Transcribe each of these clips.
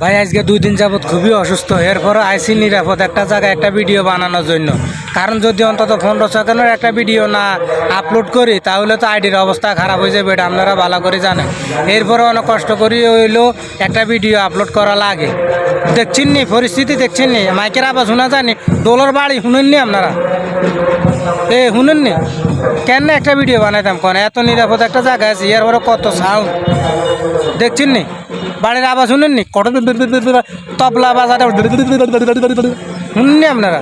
ভাই, আজকে দুই দিন যাবত খুবই অসুস্থ। এরপরও আইসি নিরাপদ। একটা জায়গায় একটা ভিডিও বানানোর জন্য। কারণ যদি অন্তত পনেরো সেকেন্ডের একটা ভিডিও না আপলোড করি, তাহলে তো আইডির অবস্থা খারাপ হয়ে যাবে, এটা আপনারা ভালো করে জানেন। এরপরে অনেক কষ্ট করি হইলেও একটা ভিডিও আপলোড করা লাগে। দেখছেন নি পরিস্থিতি দেখছেন নি মাইকের আবার শোনা যায়নি ডোলার বাড়ি শুনেননি আপনারা এ শুনেননি কেন একটা ভিডিও বানাইতাম কোন এত নিরাপদ একটা জায়গা আছে এরপরে কত সাউন্ড দেখছেন নি বাড়ির আওয়াজ শুনেননি কত তবলা শুননি আপনারা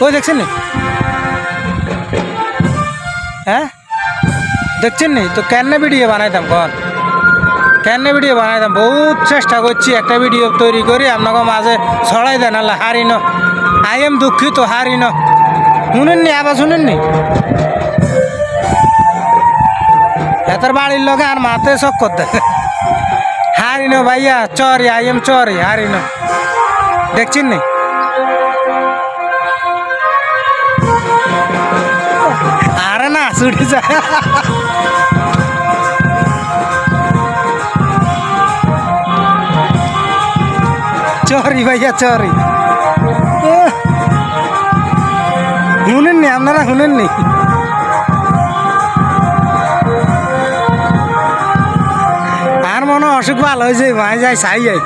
ওই দেখছেন নি হ্যাঁ দেখছেন নি তো কেন ভিডিও বানাইতাম কন কেন ভিডিও বানাইতাম বহুত চেষ্টা করছি একটা ভিডিও তৈরি করে আপনাকে মাঝে ছড়াই দেন আল্লাহ হারি ন আই এম দুঃখিত হারি ন শুনেননি, আবার শুনেননি? এতার বাড়ির লোকে আর মাতে সব করতে। হারি ন ভাইয়া, চরি, আই এম চরি হারি ন দেখছেন নি আরে না, ছুটি যায় চরি ভাইয়া সরি শুনেননি, আপনারা শুনেননি? আর মনে অসুখ ভালো হয়েছে, ভাই, যাই, সাই, যাই।